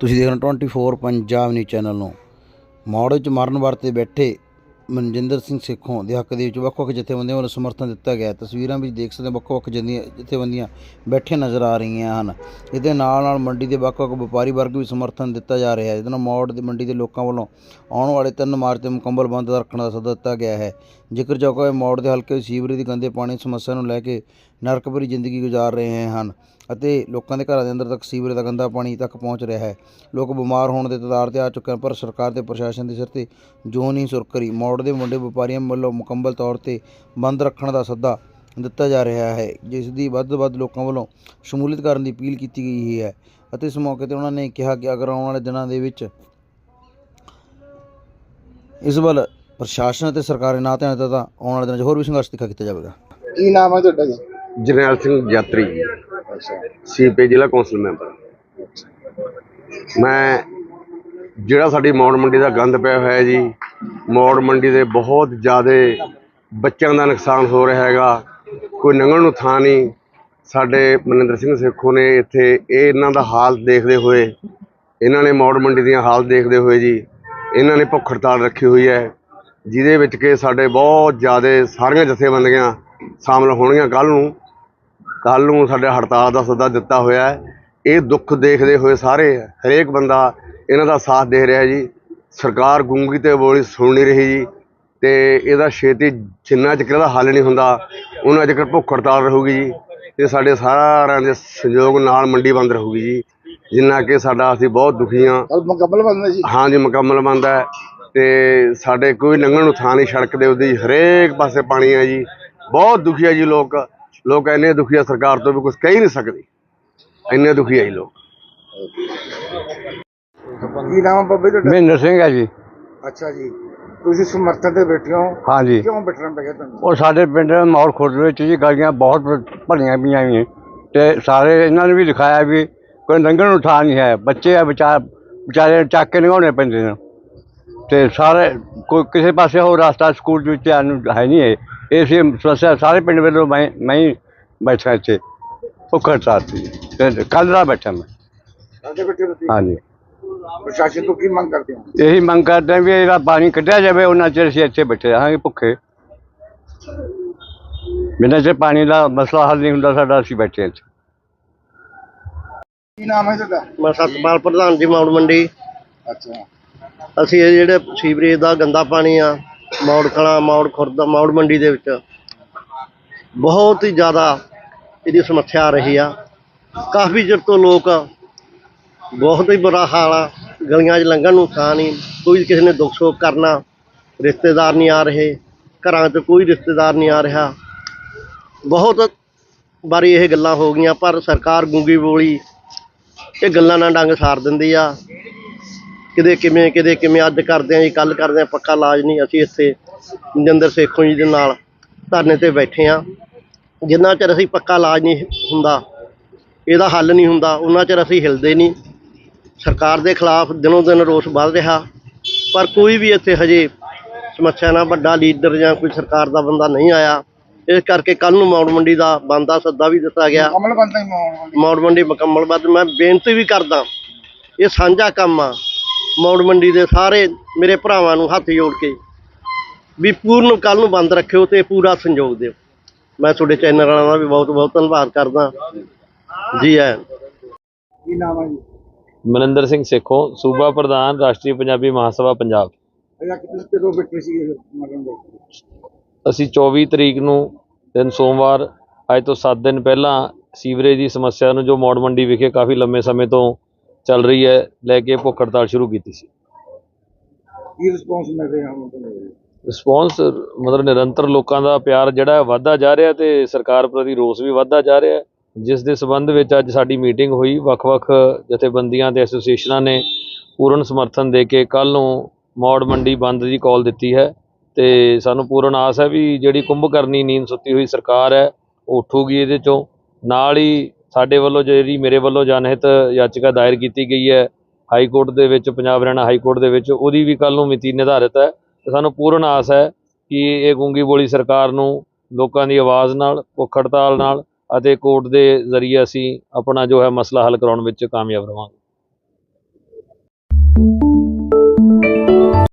ਤੁਸੀਂ ਦੇਖ ਰਹੇ ਹੋ 24 ਪੰਜਾਬ ਨਿਊਜ਼ ਚੈਨਲ ਨੂੰ। ਮੌੜ ਵਿੱਚ ਮਰਨ ਵਰਤੇ ਬੈਠੇ ਮਨਜਿੰਦਰ ਸਿੰਘ ਸੇਖੋਂ ਦੇ ਹੱਕ ਦੇ ਵਿੱਚ ਵੱਖ-ਵੱਖ ਜਥੇਬੰਦੀਆਂ ਵੱਲੋਂ ਸਮਰਥਨ ਦਿੱਤਾ ਗਿਆ। ਤਸਵੀਰਾਂ ਵਿੱਚ ਦੇਖ ਸਕਦੇ ਹੋ ਵੱਖ-ਵੱਖ ਜਥੇਬੰਦੀਆਂ ਜਥੇਬੰਦੀਆਂ ਬੈਠੇ ਨਜ਼ਰ ਆ ਰਹੀਆਂ ਹਨ। ਇਹਦੇ ਨਾਲ-ਨਾਲ ਮੰਡੀ ਦੇ ਵੱਖ-ਵੱਖ ਵਪਾਰੀ ਵਰਗ ਵੀ ਸਮਰਥਨ ਦਿੱਤਾ ਜਾ ਰਿਹਾ ਹੈ। ਜਿਹਦੇ ਨਾਲ ਮੌੜ ਦੇ ਮੰਡੀ ਦੇ ਲੋਕਾਂ ਵੱਲੋਂ ਆਉਣ ਵਾਲੇ 3 ਮਾਰਚ ਤੇ ਮੁਕੰਮਲ ਬੰਦ ਰੱਖਣ ਦਾ ਸੱਦਾ ਦਿੱਤਾ ਗਿਆ ਹੈ। ਜ਼ਿਕਰ ਚੌਕਾ ਮੌੜ ਦੇ ਹਲਕੇ ਵਿੱਚ ਸੀਵਰੇਜ ਦੀ ਗੰਦੇ ਪਾਣੀ ਦੀ ਸਮੱਸਿਆ ਨੂੰ ਲੈ ਕੇ ਨਰਕ ਭਰੀ ਜ਼ਿੰਦਗੀ ਗੁਜ਼ਾਰ ਰਹੇ ਹਨ ਅਤੇ ਲੋਕਾਂ ਦੇ ਘਰਾਂ ਦੇ ਅੰਦਰ ਤੱਕ ਸੀਵਰੇਜ ਦਾ ਗੰਦਾ ਪਾਣੀ ਤੱਕ ਪਹੁੰਚ ਰਿਹਾ ਹੈ। ਲੋਕ ਬਿਮਾਰ ਹੋਣ ਦੇ ਤਦਾਰ ਤੇ ਆ ਚੁੱਕੇ ਹਨ, ਪਰ ਸਰਕਾਰ ਤੇ ਪ੍ਰਸ਼ਾਸਨ ਦੇ ਸਿਰ ਤੇ ਜੋ ਨਹੀਂ ਸੁਰਕਰੀ ਮੌੜ ਦੇ ਮੁੰਡੇ ਵਪਾਰੀਆਂ ਵੱਲੋਂ ਮੁਕੰਮਲ ਤੌਰ ਤੇ ਬੰਦ ਰੱਖਣ ਦਾ ਸੱਦਾ ਦਿੱਤਾ ਜਾ ਰਿਹਾ ਹੈ, ਜਿਸ ਦੀ ਵੱਧ ਤੋਂ ਵੱਧ ਲੋਕਾਂ ਵੱਲੋਂ ਸ਼ਮੂਲੀਅਤ ਕਰਨ ਦੀ ਅਪੀਲ ਕੀਤੀ ਗਈ ਹੈ ਅਤੇ ਇਸ ਮੌਕੇ ਤੇ ਉਹਨਾਂ ਨੇ ਕਿਹਾ ਕਿ ਅਗਰ ਆਉਣ ਵਾਲੇ ਦਿਨਾਂ ਦੇ ਵਿੱਚ ਇਸ ਵੱਲ ਪ੍ਰਸ਼ਾਸਨ ਅਤੇ ਸਰਕਾਰ ਨੇ ਨਾ ਧਿਆਨ ਦਿੱਤਾ ਤਾਂ ਆਉਣ ਵਾਲੇ ਦਿਨਾਂ 'ਚ ਹੋਰ ਵੀ ਸੰਘਰਸ਼ ਦਿਖਾ ਕੀਤਾ ਜਾਵੇਗਾ। ਕੀ ਨਾਮ ਹੈ ਤੁਹਾਡਾ ਜੀ? ਜਰਨੈਲ ਸਿੰਘ ਯਾਤਰੀ ਅੱਛਾ ਸੀਪੀ ਜ਼ਿਲ੍ਹਾ ਕੌਂਸਲ ਮੈਂਬਰ। ਮੈਂ ਜਿਹੜਾ ਸਾਡੀ ਮੌੜ ਮੰਡੀ ਦਾ ਗੰਦ ਪਿਆ ਹੋਇਆ ਜੀ, ਮੌੜ ਮੰਡੀ ਦੇ ਬਹੁਤ ਜ਼ਿਆਦਾ ਬੱਚਿਆਂ ਦਾ ਨੁਕਸਾਨ ਹੋ ਰਿਹਾ ਹੈਗਾ। ਕੋਈ ਲੰਘਣ ਨੂੰ ਥਾਂ ਨਹੀਂ। ਸਾਡੇ ਮਨਿੰਦਰ ਸਿੰਘ ਸੇਖੋ ਨੇ ਇੱਥੇ ਇਹ ਇਹਨਾਂ ਦਾ ਹਾਲ ਦੇਖਦੇ ਹੋਏ, ਇਹਨਾਂ ਨੇ ਮੌੜ ਮੰਡੀ ਦੀਆਂ ਹਾਲ ਦੇਖਦੇ ਹੋਏ ਜੀ, ਇਹਨਾਂ ਨੇ ਭੁੱਖ ਹੜਤਾਲ ਰੱਖੀ ਹੋਈ ਹੈ, ਜਿਹਦੇ ਵਿੱਚ ਕਿ ਸਾਡੇ ਬਹੁਤ ਜ਼ਿਆਦਾ ਸਾਰੀਆਂ ਜਥੇਬੰਦੀਆਂ ਸ਼ਾਮਲ ਹੋਣਗੀਆਂ ਕੱਲ ਨੂੰ। ਕੱਲ ਨੂੰ ਸਾਡੇ ਹੜਤਾਲ ਦਾ ਸੱਦਾ ਦਿੱਤਾ ਹੋਇਆ ਹੈ। ਇਹ ਦੁੱਖ ਦੇਖਦੇ ਹੋਏ ਸਾਰੇ ਹਰੇਕ ਬੰਦਾ ਇਹਨਾਂ ਦਾ ਸਾਥ ਦੇ ਰਿਹਾ ਜੀ। ਸਰਕਾਰ ਗੂੰਗੀ ਤੇ ਬੋਲੀ ਸੁਣ ਨਹੀਂ ਰਹੀ ਜੀ ਤੇ ਇਹਦਾ ਛੇਤੀ ਜਿੰਨਾ ਚਿਰ ਇਹਦਾ ਹੱਲ ਨਹੀਂ ਹੁੰਦਾ ਉਹਨਾਂ ਚਿਰ ਭੁੱਖ ਹੜਤਾਲ ਰਹੂਗੀ ਜੀ ਤੇ ਸਾਡੇ ਸਾਰਿਆਂ ਦੇ ਸਹਿਯੋਗ ਨਾਲ ਮੰਡੀ ਬੰਦ ਰਹੂਗੀ ਜੀ। ਜਿੰਨਾ ਕਿ ਸਾਡਾ ਅਸੀਂ ਬਹੁਤ ਦੁਖੀ ਹਾਂ। ਮੁਕੰਮਲ ਬੰਦ ਹੈ ਜੀ ਮੁਕੰਮਲ ਬੰਦ ਹੈ ਤੇ ਸਾਡੇ ਕੋਈ ਲੰਘਣ ਨੂੰ ਥਾਂ ਨਹੀਂ ਸੜਕ ਦੇ ਉਹਦੀ ਹਰੇਕ ਪਾਸੇ ਪਾਣੀ ਹੈ ਜੀ। ਬਹੁਤ ਦੁਖੀ ਹੈ ਜੀ ਲੋਕ। ਲੋਕ ਇੰਨੇ ਦੁਖੀ ਆ ਸਰਕਾਰ ਤੋਂ ਵੀ ਕੁਝ ਕਹਿ ਹੀ ਨਹੀਂ ਸਕਦੇ। ਇੰਨੇ ਦੁਖੀ ਹੈ ਜੀ ਲੋਕ। ਕੀ ਨਾਮ ਹੈ ਬੱਬੇ ਤੁਹਾਡਾ? ਮਹਿੰਦਰ ਸਿੰਘ ਹੈ ਜੀ। ਅੱਛਾ ਜੀ। ਤੁਸੀਂ ਸਮਰਥਨ ਤੇ ਬੈਠੇ ਹੋ? ਹਾਂਜੀ। ਕਿਉਂ ਬੈਠਣਾ ਪਿਆ ਤੁਹਾਨੂੰ? ਉਹ ਸਾਡੇ ਪਿੰਡ ਮੌੜ ਖੁਰਦ ਵਿੱਚ ਜੀ ਗਲੀਆਂ ਬਹੁਤ ਭਰੀਆਂ ਪਈਆਂ ਨੇ ਤੇ ਸਾਰੇ ਇਹਨਾਂ ਨੇ ਵੀ ਦਿਖਾਇਆ ਵੀ ਕੋਈ ਲੰਘਣ ਨੂੰ ਥਾਂ ਨਹੀਂ ਹੈ। ਬੱਚੇ ਆ ਵਿਚਾਰ ਵਿਚਾਰੇ ਚੱਕ ਕੇ ਲੰਘਾਉਣੇ ਪੈਂਦੇ ਨੇ। ਤੇ ਸਾਰੇ ਕੋਈ ਕਿਸੇ ਪਾਸੇ ਹੋਰ ਰਸਤਾ ਸਕੂਲ ਵਿੱਚ ਨੂੰ ਹੈ ਨਹੀਂ ਹੈ ਇਹ ਸੀ ਸਮੱਸਿਆ ਸਾਰੇ ਪਿੰਡ ਵੱਲੋਂ ਮੈਂ ਮੈਂ ਹੀ ਬੈਠਾ ਇੱਥੇ ਭੁੱਖ ਹੜਤਾਲ ਸੀ। ਤੇ ਕੱਲ੍ਹ ਦਾ ਬੈਠਾ ਮੈਂ। ਹਾਂਜੀ। ਪ੍ਰਸ਼ਾਸਨ ਤੋਂ ਕੀ ਮੰਗ ਕਰਦੇ ਹੋ? ਇਹੀ ਮੰਗ ਕਰਦੇ ਹਾਂ ਵੀ ਇਹਦਾ ਪਾਣੀ ਕੱਢਿਆ ਜਾਵੇ ਉਹਨਾਂ ਚਿਰ ਅਸੀਂ ਇੱਥੇ ਬੈਠੇ ਰਹਾਂਗੇ ਭੁੱਖੇ। ਬਿਨਾਂ ਚਿਰ ਪਾਣੀ ਦਾ ਮਸਲਾ ਹੱਲ ਨਹੀਂ ਹੁੰਦਾ ਸਾਡਾ ਅਸੀਂ ਬੈਠੇ ਹਾਂ ਇੱਥੇ। ਕੀ ਨਾਮ ਹੈ ਤੁਹਾਡਾ? ਮੈਂ ਸਤਪਾਲ ਪ੍ਰਧਾਨ ਜੀ ਮੌੜ ਮੰਡੀ। ਅੱਛਾ। ਅਸੀਂ ਇਹ ਜਿਹੜੇ ਸੀਵਰੇਜ ਦਾ ਗੰਦਾ ਪਾਣੀ ਆ ਮੌੜ ਕਲਾਂ ਮੌੜ ਖੁਰਦਾ, ਮੌੜ ਮੰਡੀ ਦੇ ਵਿੱਚ। ਬਹੁਤ ਹੀ ਜ਼ਿਆਦਾ ਇਹਦੀ ਸਮੱਸਿਆ ਆ ਰਹੀ ਆ। ਕਾਫੀ ਚਿਰ ਤੋਂ ਲੋਕ ਬਹੁਤ ਹੀ ਬੁਰਾ ਹਾਲ ਆ। ਗਲੀਆਂ 'ਚ ਲੰਘਣ ਨੂੰ ਥਾਂ ਨਹੀਂ, ਕੋਈ ਕਿਸੇ ਨੇ ਦੁੱਖ ਸੁੱਖ ਕਰਨਾ, ਰਿਸ਼ਤੇਦਾਰ ਨਹੀਂ ਆ ਰਹੇ। ਘਰਾਂ 'ਚ ਕੋਈ ਰਿਸ਼ਤੇਦਾਰ ਨਹੀਂ ਆ ਰਿਹਾ। ਬਹੁਤ ਵਾਰੀ ਇਹ ਗੱਲਾਂ ਹੋ ਗਈਆਂ, ਪਰ ਸਰਕਾਰ ਗੂੰਗੀ ਬੋਲੀ, ਇਹ ਗੱਲਾਂ ਨਾਲ ਡੰਗ ਸਾਰ ਦਿੰਦੀ ਆ। ਕਿਤੇ ਕਿਵੇਂ ਕਿਤੇ ਕਿਵੇਂ ਅੱਜ ਕਰਦੇ ਆ ਜੀ ਕੱਲ ਕਰਦੇ ਆ ਪੱਕਾ ਇਲਾਜ ਨਹੀਂ ਅਸੀਂ ਇੱਥੇ ਮਨਜਿੰਦਰ ਸੇਖੋਂ ਜੀ ਦੇ ਨਾਲ ਧਰਨੇ ਤੇ ਬੈਠੇ ਆ। ਜਿੰਨਾ ਚਿਰ ਅਸੀਂ ਪੱਕਾ ਇਲਾਜ ਨਹੀਂ ਹੁੰਦਾ ਇਹਦਾ ਹੱਲ ਨਹੀਂ ਹੁੰਦਾ ਉਹਨਾਂ ਚਿਰ ਅਸੀਂ ਹਿਲਦੇ ਨਹੀਂ। ਸਰਕਾਰ ਦੇ ਖਿਲਾਫ ਦਿਨੋਂ ਦਿਨ ਰੋਸ ਵੱਧ ਰਿਹਾ ਪਰ ਕੋਈ ਵੀ ਇੱਥੇ ਹਜੇ ਸਮੱਸਿਆ ਨਾਲ ਵੱਡਾ ਲੀਡਰ ਜਾਂ ਕੋਈ ਸਰਕਾਰ ਦਾ ਬੰਦਾ ਨਹੀਂ ਆਇਆ। ਇਸ ਕਰਕੇ ਕੱਲ ਨੂੰ ਮੌੜ ਮੰਡੀ ਦਾ ਬੰਦ ਸੱਦਾ ਵੀ ਦਿੱਤਾ ਗਿਆ। ਬੰਦ ਮੌੜ ਮੌੜ ਮੰਡੀ ਮੁਕੰਮਲ ਬਾਅਦ ਮੈਂ ਬੇਨਤੀ ਵੀ ਕਰਦਾ ਇਹ ਸਾਂਝਾ ਕੰਮ ਆ। ਮੌੜ ਮੰਡੀ ਦੇ ਸਾਰੇ ਮੇਰੇ ਭਰਾਵਾਂ ਨੂੰ ਹੱਥ ਜੋੜ ਕੇ ਵੀ ਪੂਰਨ ਕੱਲ ਨੂੰ ਬੰਦ ਰੱਖਿਓ ਤੇ ਪੂਰਾ ਸੰਯੋਗ ਦਿਓ। ਮੈਂ ਤੁਹਾਡੇ ਚੈਨਲ ਵਾਲਿਆਂ ਦਾ ਵੀ ਬਹੁਤ ਬਹੁਤ ਧੰਨਵਾਦ ਕਰਦਾ। ਜੀ ਆਇਆਂ। ਕੀ ਨਾਮ ਹੈ ਜੀ? ਮਨਿੰਦਰ ਸਿੰਘ ਸੇਖੋਂ ਸੂਬਾ ਪ੍ਰਧਾਨ ਰਾਸ਼ਟਰੀ ਪੰਜਾਬੀ ਮਹਾਸਭਾ ਪੰਜਾਬ। ਅਸੀਂ 24 ਤਰੀਕ ਨੂੰ ਦਿਨ ਸੋਮਵਾਰ ਅੱਜ ਤੋਂ 7 ਦਿਨ ਪਹਿਲਾਂ ਸੀਵਰੇਜ ਦੀ ਸਮੱਸਿਆ ਨੂੰ ਜੋ ਮੌੜ ਮੰਡੀ ਵਿਖੇ ਕਾਫੀ ਲੰਮੇ ਸਮੇਂ ਤੋਂ ਚੱਲ ਰਹੀ ਹੈ ਲੈ ਕੇ ਭੁੱਖ ਹੜਤਾਲ ਸ਼ੁਰੂ ਕੀਤੀ ਸੀ। ਕੀ ਰਿਸਪੌਂਸ ਮਿਲ ਰਿਹਾ ਹੁਣ ਤੁਹਾਨੂੰ? ਰਿਸਪੌਂਸ ਮਤਲਬ ਨਿਰੰਤਰ ਲੋਕਾਂ ਦਾ ਪਿਆਰ ਜਿਹੜਾ ਹੈ ਵੱਧਦਾ ਜਾ ਰਿਹਾ ਤੇ ਸਰਕਾਰ ਪ੍ਰਤੀ ਰੋਸ ਵੀ ਵੱਧਦਾ ਜਾ ਰਿਹਾ ਜਿਸ ਦੇ ਸਬੰਧ ਵਿੱਚ ਅੱਜ ਸਾਡੀ ਮੀਟਿੰਗ ਹੋਈ। ਵੱਖ-ਵੱਖ ਜਥੇਬੰਦੀਆਂ ਤੇ ਐਸੋਸੀਏਸ਼ਨਾਂ ਨੇ ਪੂਰਨ ਸਮਰਥਨ ਦੇ ਕੇ ਕੱਲ ਨੂੰ ਮੌੜ ਮੰਡੀ ਬੰਦ ਦੀ ਕਾਲ ਦਿੱਤੀ ਹੈ ਤੇ ਸਾਨੂੰ ਪੂਰਨ ਆਸ ਹੈ ਵੀ ਜਿਹੜੀ ਕੁੰਭਕਰਨੀ ਨੀਂਦ ਸੁੱਤੀ ਹੋਈ ਸਰਕਾਰ ਹੈ ਉਹ ਉੱਠੂਗੀ ਇਹਦੇ ਚੋਂ। ਨਾਲ ਹੀ ਸਾਡੇ ਵੱਲੋਂ ਜਿਹੜੀ ਮੇਰੇ ਵੱਲੋਂ ਜਨਹਿਤ ਯਾਚਿਕਾ ਦਾਇਰ ਕੀਤੀ ਗਈ ਹੈ, ਹਾਈ ਕੋਰਟ ਦੇ ਵਿੱਚ, ਪੰਜਾਬ ਹਰਿਆਣਾ ਹਾਈ ਕੋਰਟ ਦੇ ਵਿੱਚ, ਉਹਦੀ ਵੀ ਕੱਲ ਨੂੰ ਮਿਤੀ ਨਿਰਧਾਰਿਤ ਹੈ। ਤੇ ਸਾਨੂੰ ਪੂਰਨ ਆਸ ਹੈ ਕਿ ਇਹ ਗੂੰਗੀ ਬੋਲੀ ਸਰਕਾਰ ਨੂੰ ਲੋਕਾਂ ਦੀ ਆਵਾਜ਼ ਨਾਲ ਭੁੱਖ ਹੜਤਾਲ ਨਾਲ ਅਤੇ ਕੋਰਟ ਦੇ ਜ਼ਰੀਏ ਅਸੀਂ ਆਪਣਾ ਜੋ ਹੈ ਮਸਲਾ ਹੱਲ ਕਰਾਉਣ ਵਿੱਚ ਕਾਮਯਾਬ ਰਵਾਂਗੇ।